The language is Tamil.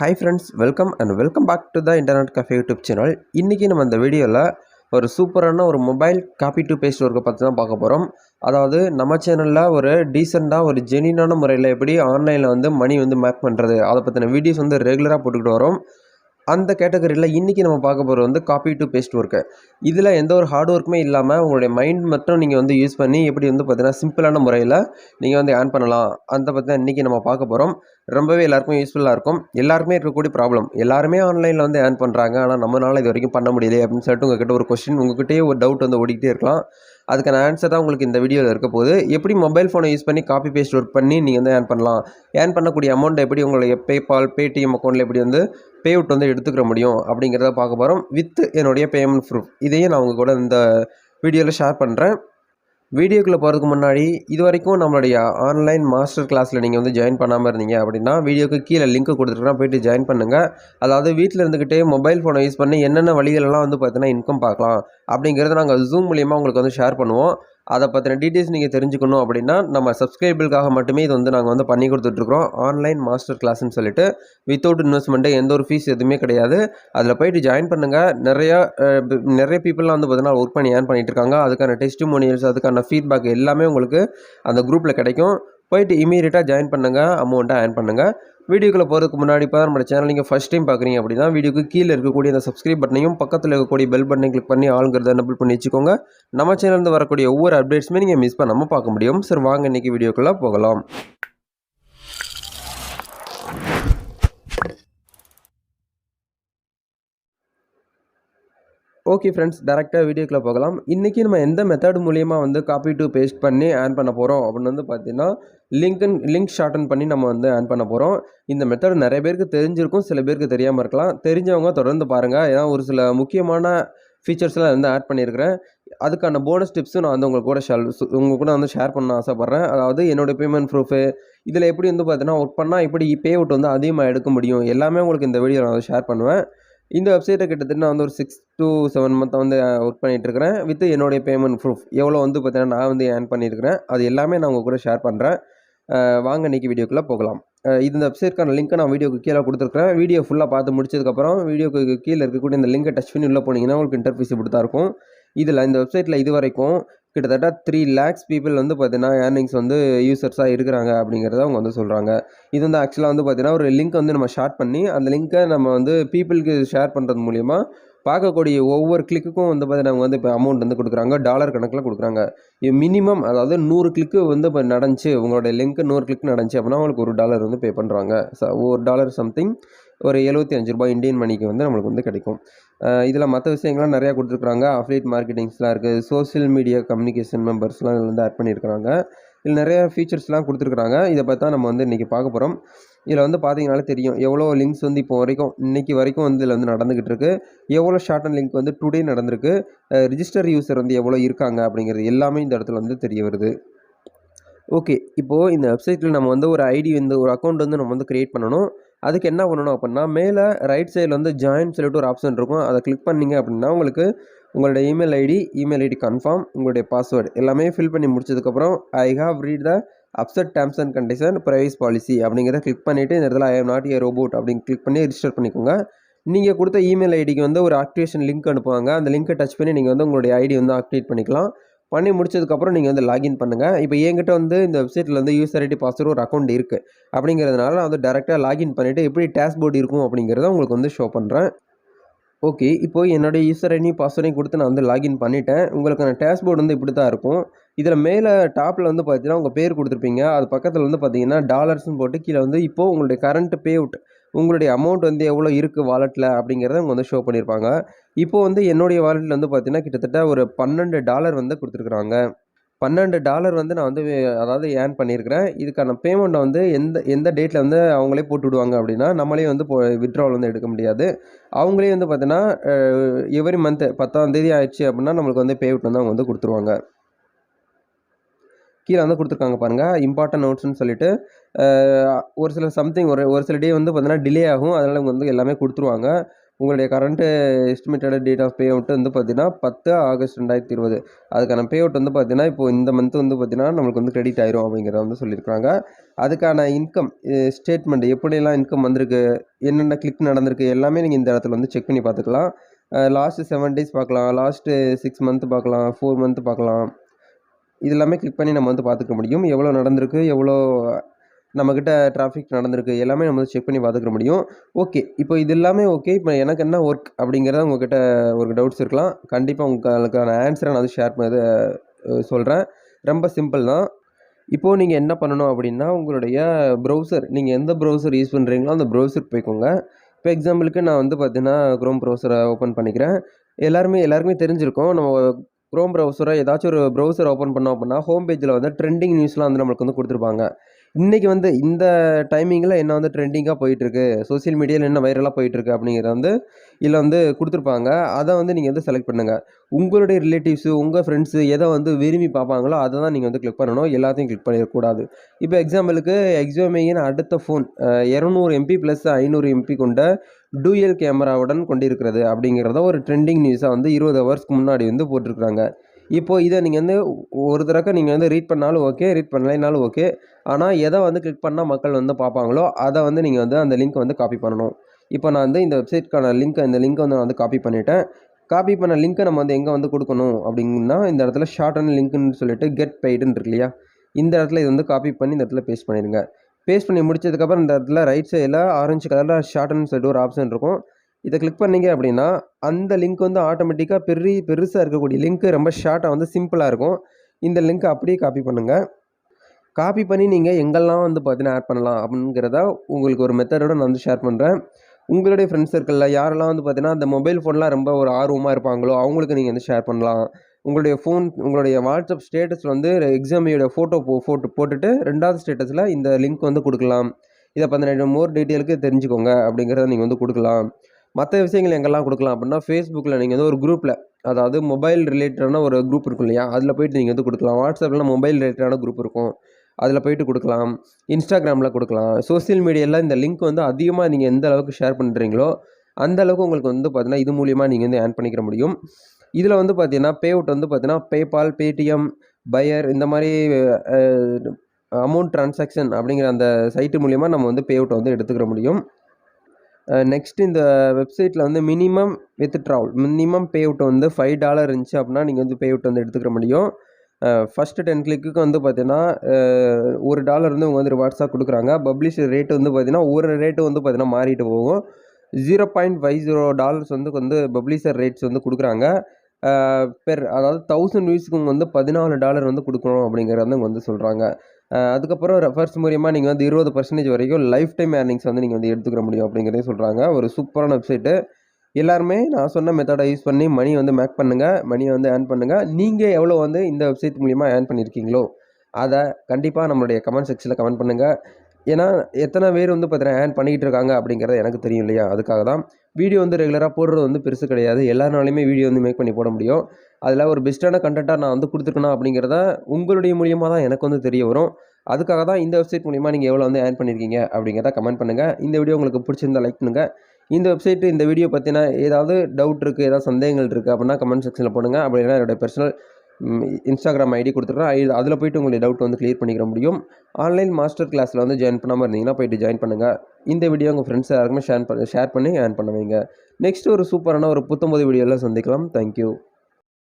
Hi friends welcome and welcome back to the internet cafe YouTube channel இன்றைக்கி நம்ம இந்த வீடியோவில் ஒரு சூப்பரான ஒரு மொபைல் காப்பி டு பேஸ்ட் ஒர்க்கை பற்றி தான் பார்க்க போகிறோம் அதாவது நம்ம சேனலில் ஒரு டீசெண்டாக ஒரு ஜெனினான முறையில் எப்படி ஆன்லைனில் வந்து மணி வந்து மேக் பண்ணுறது அதை பற்றின வீடியோஸ் வந்து ரெகுலராக போட்டுக்கிட்டு வரோம். அந்த கேட்டகரியில் இன்றைக்கி நம்ம பார்க்க போகிறது வந்து காப்பி டு பேஸ்ட் ஒர்க்கு இதில் எந்த ஒரு ஹார்ட் ஒர்க்குமே இல்லாமல் உங்களுடைய மைண்ட் மட்டும் நீங்கள் வந்து யூஸ் பண்ணி எப்படி வந்து பார்த்திங்கன்னா சிம்பிளான முறையில் நீங்கள் வந்து ஏர்ன் பண்ணலாம். அந்த பற்றி தான் இன்றைக்கி நம்ம பார்க்க போகிறோம் ரொம்பவே எல்லாருக்கும் யூஸ்ஃபுல்லாக இருக்கும். எல்லாருக்குமே இருக்கக்கூடிய ப்ராப்ளம் எல்லாருமே ஆன்லைனில் வந்து ஏர்ன் பண்ணுறாங்க ஆனால் நம்மளால் இது வரைக்கும் பண்ண முடியலையே அப்படின்னு சொல்லிட்டு உங்ககிட்ட ஒரு கொஸ்டின் உங்ககிட்டயே ஒரு டவுட் வந்து ஓடிக்கிட்டே இருக்கலாம். அதுக்கான ஆன்சர் தான் உங்களுக்கு இந்த வீடியோவில் இருக்க போது எப்படி மொபைல் ஃபோனை யூஸ் பண்ணி காப்பி பேஸ்ட் ஒர்க் பண்ணி நீங்கள் வந்து ஏர்ன் பண்ணலாம்? ஏர்ன் பண்ணக்கூடிய அமௌண்ட் எப்படி உங்களுடைய பேபால் பேடிஎம் அக்கௌண்ட்டில் எப்படி வந்து பே அவுட் வந்து எடுத்துக்கிற முடியும் அப்படிங்கிறத பார்க்க போகிறோம் வித் என்னுடைய பேமெண்ட் ப்ரூஃப் இதையும் நான் உங்கள் கூட இந்த வீடியோவில் ஷேர் பண்ணுறேன் வீடியோக்குள்ளே போகிறதுக்கு முன்னாடி இது வரைக்கும் நம்மளுடைய ஆன்லைன் மாஸ்டர் கிளாஸில் நீங்கள் வந்து ஜாயின் பண்ணாமல் இருந்தீங்க அப்படின்னா வீடியோக்கு கீழே லிங்க் கொடுத்துருக்கேன். போயிட்டு ஜாயின் பண்ணுங்கள் அதாவது வீட்டில் இருந்துக்கிட்டே மொபைல் ஃபோனை யூஸ் பண்ணி என்னென்ன வழிகளெல்லாம் வந்து பார்த்தீங்கன்னா இன்கம் பார்க்கலாம் அப்படிங்கிறத நாங்கள் ஜூம் மூலியமாக உங்களுக்கு வந்து ஷேர் பண்ணுவோம். அதை பற்றின டீட்டெயில்ஸ் நீங்கள் தெரிஞ்சுக்கணும் அப்படின்னா நம்ம சப்ஸ்கிரைபிளுக்காக மட்டுமே இது வந்து நாங்கள் வந்து பண்ணி கொடுத்துட்ருக்குறோம். ஆன்லைன் மாஸ்டர் கிளாஸ்னு சொல்லிட்டு வித்தவுட் இன்வெஸ்ட்மெண்ட்டு எந்த ஒரு ஃபீஸ் எதுவுமே கிடையாது. அதில் போயிட்டு ஜாயின் பண்ணுங்கள் நிறையா நிறைய பீப்புளெலாம் வந்து பார்த்தீங்கன்னா ஒர்க் பண்ணி ஏர்ன் பண்ணிகிட்டு இருக்காங்க. அதுக்கான டெஸ்டிமோனியல்ஸ் அதுக்கான ஃபீட்பேக் எல்லாமே உங்களுக்கு அந்த குரூப்பில் கிடைக்கும். போயிட்டு இமீடியட்டாக ஜாயின் பண்ணுங்கள் அமௌண்ட்டை ஏர்ன் பண்ணுங்கள் வீடியோக்குள்ளே போகிறதுக்கு முன்னாடி இப்போ நம்ம சேனல் நீங்கள் ஃபஸ்ட் டைம் பார்க்குறீங்க அப்படின்னா வீடியோக்கு கீழே இருக்கக்கூடிய அந்த சப்ஸ்கிரைப் பட்டனையும் பக்கத்தில் இருக்கக்கூடிய பெல் பட்டனையும் கிளிக் பண்ணி ஆளுங்கிறத எனபிள் பண்ணி வச்சுக்கோங்க. நம்ம சேனல்ந்து வரக்கூடிய ஒவ்வொரு அப்டேட்ஸுமே நீங்கள் மிஸ் பண்ணாமல் பார்க்க முடியும். சரி வாங்க இன்றைக்கி வீடியோக்குள்ளே போகலாம். ஓகே ஃப்ரெண்ட்ஸ் டேரெக்டாக வீடியோக்குள்ளே போகலாம். இன்றைக்கி நம்ம எந்த மெத்தட் மூலியமாக வந்து காப்பி டு பேஸ்ட் பண்ணி ஆன் பண்ண போகிறோம் அப்படின்னு வந்து பார்த்தீங்கன்னா லிங்க்ன் லிங்க் ஷார்டன் பண்ணி நம்ம வந்து ஆன் பண்ண போகிறோம் இந்த மெத்தட் நிறைய பேருக்கு தெரிஞ்சிருக்கும் சில பேருக்கு தெரியாமல் இருக்கலாம். தெரிஞ்சவங்க தொடர்ந்து பாருங்கள் ஏன்னா ஒரு சில முக்கியமான ஃபீச்சர்ஸ்லாம் வந்து ஆட் பண்ணியிருக்கிறேன். அதுக்கான போனஸ் டிப்ஸும் நான் வந்து உங்களுக்கு கூட ஷேர் உங்கள் கூட வந்து ஷேர் பண்ண ஆசைப்பட்றேன். அதாவது என்னோட பேமெண்ட் ப்ரூஃபு இதில் எப்படி வந்து பார்த்தீங்கன்னா ஒர்க் பண்ணால் எப்படி பே அவுட் வந்து அதிகமாக எடுக்க முடியும். எல்லாமே உங்களுக்கு இந்த வீடியோ நான் வந்து ஷேர் பண்ணுவேன். இந்த வெப்சைட்டை கிட்டத்தட்ட நான் வந்து ஒரு சிக்ஸ் டூ செவன் மந்த் வந்து ஒர்க் பண்ணிகிட்ருக்கிறேன் வித் என்னுடைய பேமெண்ட் ப்ரூஃப் எவ்வளோ வந்து பார்த்தீங்கன்னா நான் வந்து ஏர்ன் பண்ணியிருக்கிறேன். அது எல்லாமே நான் உங்கள் கூட ஷேர் பண்ணுறேன் வாங்க இன்றைக்கி வீடியோக்குள்ளே போகலாம். இது இந்த வெப்சைட்க்கான லிங்க்கை நான் வீடியோக்கு கீழே கொடுத்துருக்கேன் வீடியோ ஃபுல்லாக பார்த்து முடிச்சதுக்கப்புறம் வீடியோக்கு கீழே இருக்கக்கூடிய இந்த லிங்கை டச் பண்ணி உள்ளே போனீங்கன்னா உங்களுக்கு இன்டர்ஃபீஸ் இப்படி தான் இருக்கும். இதில் இந்த வெப்சைட்டில் இது வரைக்கும் கிட்டத்தட்ட த்ரீ லேக்ஸ் பீப்புள் வந்து பார்த்தீங்கன்னா ஏர்னிங்ஸ் வந்து யூசர்ஸாக இருக்கிறாங்க அப்படிங்கிறத அவங்க வந்து சொல்கிறாங்க இது வந்து ஆக்சுவலாக வந்து பார்த்தீங்கன்னா ஒரு லிங்க் வந்து நம்ம ஷேர் பண்ணி அந்த லிங்க்கை நம்ம வந்து பீப்புளுக்கு ஷேர் பண்ணுறது மூலிமா பார்க்கக்கூடிய ஒவ்வொரு கிளிக்குக்கும் வந்து பார்த்தீங்கன்னா அவங்க வந்து இப்போ அமௌண்ட் வந்து கொடுக்குறாங்க டாலர் கணக்கில் கொடுக்குறாங்க. இது மினிமம் அதாவது நூறு கிளிக்கு வந்து இப்போ நடந்துச்சு உங்களுடைய லிங்க் நூறு கிளிக் நடந்துச்சு அப்படின்னா அவங்களுக்கு ஒரு டாலர் வந்து பே பண்ணுறாங்க ஒரு டாலர் சம்திங் ஒரு எழுபத்தி அஞ்சு ரூபாய் இந்தியன் மணிக்கு வந்து நம்மளுக்கு வந்து கிடைக்கும். இதில் மற்ற விஷயங்கள்லாம் நிறையா கொடுத்துருக்குறாங்க. அஃப்லேட் மார்க்கெட்டிங்ஸ்லாம் இருக்குது. சோஷியல் மீடியா கம்யூனிகேஷன் மெம்பர்ஸ்லாம் இதில் வந்து ஆட் பண்ணியிருக்கிறாங்க. இதில் நிறைய ஃபீச்சர்ஸ்லாம் கொடுத்துருக்குறாங்க. இதை பற்றி தான் நம்ம வந்து இன்றைக்கி பார்க்க போகிறோம். இதில் வந்து பார்த்தீங்கனாலே தெரியும். எவ்வளோ லிங்க்ஸ் வந்து இப்போ வரைக்கும் இன்றைக்கி வரைக்கும் வந்து இதில் வந்து நடந்துக்கிட்டு இருக்குது எவ்வளோ ஷார்ட் அண்ட் லிங்க் வந்து டுடே நடந்திருக்கு. ரிஜிஸ்டர் யூசர் வந்து எவ்வளோ இருக்காங்க அப்படிங்கிறது எல்லாமே இந்த இடத்துல வந்து தெரிய வருது. ஓகே. இப்போது இந்த வெப்சைட்டில் நம்ம வந்து ஒரு ஐடி வந்து ஒரு அக்கௌண்ட் வந்து நம்ம வந்து க்ரியேட் பண்ணணும். அதுக்கு என்ன பண்ணணும் அப்படின்னா மேலே ரைட் சைடில் வந்து ஜாயின் சொல்லிட்டு ஒரு ஆப்ஷன் இருக்கும். அதை கிளிக் பண்ணீங்க அப்படின்னா உங்களுக்கு உங்களோட email ID email ID confirm உங்களுடைய பாஸ்வேர்டு எல்லாமே ஃபில் பண்ணி முடிச்சதுக்கப்புறம் I have read the upset terms and condition privacy policy அப்படிங்கிறத கிளிக் பண்ணிவிட்டு இந்த இடத்துல I am not a robot அப்படின்னு கிளிக் பண்ணி ரிஜிஸ்டர் பண்ணிக்கோங்க. நீங்கள் கொடுத்த இமெயில் ஐடிக்கு வந்து ஒரு ஆக்டிவேஷன் லிங்க் அனுப்புவாங்க. அந்த லிங்கை டச் பண்ணி நீங்கள் வந்து உங்களுடைய ஐடி வந்து ஆக்டிவேட் பண்ணிக்கலாம். பண்ணி முடிச்சதுக்கப்புறம் நீங்கள் வந்து லாகின் பண்ணுங்கள் இப்போ என்கிட்ட வந்து இந்த வெப்சைட்டில் வந்து யூசர் ஐடி பாஸ்வேர்டு ஒரு அக்கௌண்ட் இருக்குது அப்படிங்கிறதுனால நான் வந்து டேரெக்டாக லாகின் பண்ணிவிட்டு எப்படி டேஷ்போர்டு இருக்கும் அப்படிங்கிறத உங்களுக்கு வந்து ஷோ பண்ணுறேன் ஓகே இப்போ என்னுடைய யூசர் ஐடி பாஸ்வேர்டையும் கொடுத்து நான் வந்து லாகின் பண்ணிட்டேன். உங்களுக்கான டேஷ்போர்டு வந்து இப்படி தான் இருக்கும். இதில் மேலே டாப்பில் வந்து பார்த்தீங்கன்னா உங்கள் பேர் கொடுத்துருப்பீங்க. அது பக்கத்தில் வந்து பார்த்தீங்கன்னா டாலர்ஸ்னு போட்டு கீழே வந்து இப்போது உங்களுடைய கரண்ட் பே அவுட் உங்களுடைய அமௌண்ட் வந்து எவ்வளோ இருக்குது வாலெட்டில் அப்படிங்கிறத அவங்க வந்து ஷோ பண்ணியிருப்பாங்க. இப்போது வந்து என்னுடைய வாலெட்டில் வந்து பார்த்தீங்கன்னா கிட்டத்தட்ட ஒரு பன்னெண்டு டாலர் வந்து கொடுத்துருக்குறாங்க. பன்னெண்டு டாலர் வந்து நான் வந்து அதாவது ஏர்ன் பண்ணியிருக்கிறேன். இதுக்கான பேமெண்ட்டை வந்து எந்த எந்த டேட்டில் வந்து அவங்களே போட்டு விடுவாங்க அப்படின்னா நம்மளே வந்து இப்போ விட்ராவல் வந்து எடுக்க முடியாது. அவங்களே வந்து பார்த்தீங்கன்னா எவ்ரி மந்த்து பத்தாம் தேதி ஆயிடுச்சு அப்படின்னா நம்மளுக்கு வந்து பேவுட் வந்து அவங்க வந்து கொடுத்துருவாங்க. கீழே வந்து கொடுத்துருக்காங்க பாருங்கள் இம்பார்ட்டன்ட் நோட்ஸ்னு சொல்லிட்டு. ஒரு சில சம்திங் ஒரு ஒரு சில டே வந்து பார்த்தீங்கன்னா டிலே ஆகும். அதனால் அவங்க வந்து எல்லாமே கொடுத்துருவாங்க. உங்களுடைய current estimated date of pay out வந்து பார்த்தீங்கன்னா பத்து ஆகஸ்ட் ரெண்டாயிரத்தி இருபது. அதுக்கான பே அவுட் வந்து பார்த்தீங்கன்னா இப்போ இந்த மந்த் வந்து பார்த்தீங்கன்னா நம்மளுக்கு வந்து கிரெடிட் ஆயிரும் அப்படிங்கிறத வந்து சொல்லியிருக்காங்க அதுக்கான இன்கம் ஸ்டேட்மெண்ட் எப்படியெல்லாம் இன்கம் வந்திருக்கு என்னென்ன கிளிக் நடந்திருக்கு எல்லாமே நீங்கள் இந்த இடத்துல வந்து செக் பண்ணி பார்த்துக்கலாம். லாஸ்ட்டு செவன் டேஸ் பார்க்கலாம் லாஸ்ட்டு சிக்ஸ் மந்த் பார்க்கலாம் ஃபோர் மந்த் பார்க்கலாம். இது எல்லாமே கிளிக் பண்ணி நம்ம வந்து பார்த்துக்க முடியும். எவ்வளோ நடந்திருக்கு எவ்வளோ நம்மக்கிட்ட டிராஃபிக் நடந்திருக்கு எல்லாமே நம்ம வந்து செக் பண்ணி பார்த்துக்க முடியும். ஓகே இப்போ இது எல்லாமே ஓகே இப்போ எனக்கு என்ன ஒர்க் அப்படிங்கிறத உங்ககிட்ட ஒரு டவுட்ஸ் இருக்கலாம். கண்டிப்பாக உங்களுக்கான ஆன்சரை நான் வந்து ஷேர் பண்ணது சொல்கிறேன் ரொம்ப சிம்பிள் தான். இப்போது நீங்கள் என்ன பண்ணணும் அப்படின்னா உங்களுடைய ப்ரௌசர் நீங்கள் எந்த ப்ரௌசர் யூஸ் பண்ணுறீங்களோ அந்த ப்ரௌசர் போய்க்கோங்க. இப்போ எக்ஸாம்பிளுக்கு நான் வந்து பார்த்தீங்கன்னா க்ரோம் ப்ரௌசரை ஓப்பன் பண்ணிக்கிறேன். எல்லாருமே எல்லாருக்குமே தெரிஞ்சிருக்கும். நம்ம க்ரோம் ப்ரௌசரை ஏதாச்சும் ஒரு ப்ரௌசர் ஓப்பன் பண்ணோம் அப்படின்னா ஹோம் பேஜில் வந்து ட்ரெண்டிங் நியூஸ்லாம் வந்து நம்மளுக்கு வந்து கொடுத்துருப்பாங்க. இன்றைக்கி வந்து இந்த டைமிங்கில் என்ன வந்து ட்ரெண்டிங்காக போயிட்டுருக்கு? சோசியல் மீடியாவில் என்ன வைரலாக போயிட்டுருக்கு அப்படிங்கிறத வந்து இதில் வந்து கொடுத்துருப்பாங்க. அதை வந்து நீங்கள் வந்து செலக்ட் பண்ணுங்கள் உங்களுடைய ரிலேட்டிவ்ஸு உங்கள் ஃப்ரெண்ட்ஸு எதை வந்து விரும்பி பார்ப்பாங்களோ அதை தான் நீங்கள் வந்து கிளிக் பண்ணணும். எல்லாத்தையும் கிளிக் பண்ணிடக்கூடாது. இப்போ எக்ஸாம்பிளுக்கு எக்ஸாமையின் அடுத்த ஃபோன் இரநூறு எம்பி ப்ளஸ் ஐநூறு எம்பி கொண்ட டூயல் கேமராவுடன் கொண்டிருக்கிறது அப்படிங்கிறத ஒரு ட்ரெண்டிங் நியூஸாக வந்து இருபது ஹவர்ஸ்க்கு முன்னாடி வந்து போட்டிருக்கிறாங்க. இப்போது இதை நீங்கள் வந்து ஒரு தடவை நீங்கள் வந்து ரீட் பண்ணாலும் ஓகே ரீட் பண்ணலைனாலும் ஓகே ஆனால் எதை வந்து கிளிக் பண்ணால் மக்கள் வந்து பார்ப்பாங்களோ அதை வந்து நீங்கள் வந்து அந்த லிங்க் வந்து காப்பி பண்ணணும். இப்போ நான் வந்து இந்த வெப்சைட்க்கான லிங்க்கை இந்த லிங்க்கை வந்து நான் வந்து காப்பி பண்ணிவிட்டேன் காப்பி பண்ண லிங்க்கை நம்ம வந்து எங்கே வந்து கொடுக்கணும் அப்படின்னா இந்த இடத்துல ஷார்ட் அண்ட் லிங்க்னு சொல்லிட்டு கெட் பெய்டுன்னு இருக்கு இல்லையா? இந்த இடத்துல இது வந்து காப்பி பண்ணி இந்த இடத்துல பேஸ்ட் பண்ணிடுங்க. பேஸ்ட் பண்ணி முடிச்சதுக்கப்புறம் இந்த இடத்துல ரைட் சைடில் ஆரஞ்சு கலரில் ஷார்ட்னு சொல்லிட்டு ஒரு ஆப்ஷன் இருக்கும். இதை கிளிக் பண்ணீங்க அப்படின்னா அந்த லிங்க் வந்து ஆட்டோமேட்டிக்காக பெரிய பெருசாக இருக்கக்கூடிய லிங்க்கு ரொம்ப ஷார்ட்டாக வந்து சிம்பிளாக இருக்கும். இந்த லிங்க்கை அப்படியே காப்பி பண்ணுங்கள் காப்பி பண்ணி நீங்கள் எங்கெல்லாம் வந்து பார்த்தீங்கன்னா ஆட் பண்ணலாம் அப்படிங்கிறத உங்களுக்கு ஒரு மெத்தடோட நான் வந்து ஷேர் பண்ணுறேன் உங்களுடைய ஃப்ரெண்ட்ஸ் சர்க்கிளில் யாரெல்லாம் வந்து பார்த்தீங்கன்னா அந்த மொபைல் ஃபோன்லாம் ரொம்ப ஒரு ஆர்வமாக இருப்பாங்களோ அவங்களுக்கு நீங்கள் வந்து ஷேர் பண்ணலாம். உங்களுடைய ஃபோன் உங்களுடைய வாட்ஸ்அப் ஸ்டேட்டஸில் வந்து எக்ஸாமியோட ஃபோட்டோ போ ஃபோட்டோ போட்டுட்டு ரெண்டாவது ஸ்டேட்டஸில் இந்த லிங்க் வந்து கொடுக்கலாம். இதை பற்றின மோர் டீட்டெயிலுக்கு தெரிஞ்சுக்கோங்க அப்படிங்கிறத நீங்கள் வந்து கொடுக்கலாம். மற்ற விஷயங்கள் எங்கெல்லாம் கொடுக்கலாம் அப்படின்னா ஃபேஸ்புக்கில் நீங்கள் வந்து ஒரு குரூப்பில் அதாவது மொபைல் ரிலேட்டடான ஒரு குரூப் இருக்கும் இல்லையா? அதில் போயிட்டு நீங்கள் வந்து கொடுக்கலாம். வாட்ஸ்அப்பில் மொபைல் ரிலேட்டடான குரூப் இருக்கும். அதில் போயிட்டு கொடுக்கலாம். இன்ஸ்டாகிராமில் கொடுக்கலாம். சோசியல் மீடியாவில் இந்த லிங்க் வந்து அதிகமாக நீங்கள் எந்த அளவுக்கு ஷேர் பண்ணுறீங்களோ அந்த அளவுக்கு உங்களுக்கு வந்து பார்த்தீங்கன்னா இது மூலியமாக நீங்கள் வந்து ஆன் பண்ணிக்கிற முடியும். இதில் வந்து பார்த்தீங்கன்னா பே அவுட் வந்து பார்த்தீங்கன்னா பேபால் பேடிஎம் பயர் இந்த மாதிரி அமௌண்ட் ட்ரான்சாக்ஷன் அப்படிங்கிற அந்த சைட்டு மூலிமா நம்ம வந்து பே வந்து எடுத்துக்கிற முடியும். நெக்ஸ்ட் இந்த வெப்சைட்டில் வந்து minimum withdrawal minimum pay out வந்து ஃபைவ் டாலர் இருந்துச்சு அப்படின்னா நீங்கள் வந்து பே அவுட் வந்து எடுத்துக்கிற முடியும். ஃபஸ்ட்டு டென் கிளிக்கு வந்து பார்த்தீங்கன்னா ஒரு டாலர் வந்து இவங்க வந்து ரிவார்ட்ஸாக கொடுக்குறாங்க. பப்ளிஷ் ரேட்டு வந்து பார்த்தீங்கன்னா ஒரு ரேட்டு வந்து பார்த்தீங்கன்னா மாறிட்டு போகும். Zero point five zero dollars வந்து வந்து பப்ளிஷர் ரேட்ஸ் வந்து கொடுக்குறாங்க. பெர் அதாவது தௌசண்ட் வியூஸ்க்கு வந்து பதினாலு டாலர் வந்து கொடுக்கணும் அப்படிங்கிறத வந்து சொல்கிறாங்க அதுக்கப்புறம் ரெஃபர்ஸ் மூலியமாக நீங்கள் வந்து இருபது பர்சன்டேஜ் வரைக்கும் லைஃப் டைம் ஏர்னிங்ஸ் வந்து நீங்கள் வந்து எடுத்துக்கிற முடியும் அப்படிங்கிறதே சொல்கிறாங்க ஒரு சூப்பரான வெப்சைட்டு எல்லாருமே நான் சொன்ன மெத்தடை யூஸ் பண்ணி மணி வந்து மேக் பண்ணுங்கள் மணியை வந்து ஏர்ன் பண்ணுங்கள் நீங்கள் எவ்வளோ வந்து இந்த வெப்சைட் மூலிமா ஏர்ன் பண்ணியிருக்கீங்களோ அதை கண்டிப்பாக நம்மளுடைய கமெண்ட் செக்ஷனில் கமெண்ட் பண்ணுங்கள் ஏன்னா எத்தனை பேர் வந்து பார்த்தீங்கன்னா ஏர்ன் பண்ணிக்கிட்டு இருக்காங்க அப்படிங்கிறது எனக்கு தெரியும் இல்லையா? அதுக்காக தான் வீடியோ வந்து ரெகுலராக போடுறது வந்து பெருசு கிடையாது. எல்லாருனாலையுமே வீடியோ வந்து மேக் பண்ணி போட முடியும். அதில் ஒரு பெஸ்ட்டான கண்டென்ட்டாக நான் வந்து கொடுத்துருக்கணும் அப்படிங்கிறத உங்களுடைய மூலியமாக தான் எனக்கு வந்து தெரிய வரும். அதுக்காக தான் இந்த வெப்சைட் மூலிமா நீங்கள் எவ்வளோ வந்து ஏர்ன் பண்ணியிருக்கீங்க அப்படிங்கிறத கமெண்ட் பண்ணுங்கள் இந்த வீடியோ உங்களுக்கு பிடிச்சிருந்தா லைக் பண்ணுங்கள் இந்த வெப்சைட்டு இந்த வீடியோ பற்றின ஏதாவது டவுட் இருக்குது ஏதாவது சந்தேகங்கள் இருக்குது அப்படின்னா கமெண்ட் செக்ஷனில் போடுங்க. அப்படின்னா என்னோடய பர்சனல் இன்ஸ்டாகிராம் ஐடி கொடுத்துருக்கேன் அதில் போய்ட்டு உங்களுடைய டவுட் வந்து கிளியர் பண்ணிக்கிற முடியும். ஆன்லைன் மாஸ்டர் கிளாஸில் வந்து ஜாயின் பண்ணாமல் இருந்தீங்கன்னா போயிட்டு ஜாயின் பண்ணுங்கள் இந்த வீடியோ உங்கள் ஃப்ரெண்ட்ஸ் யாருக்குமே ஷேர் பண்ண ஷேர் பண்ணி ஏர்ன் பண்ணுவீங்க நெக்ஸ்ட் ஒரு சூப்பரான ஒரு புத்தம்போது வீடியோவில் சந்திக்கலாம். தேங்க்யூ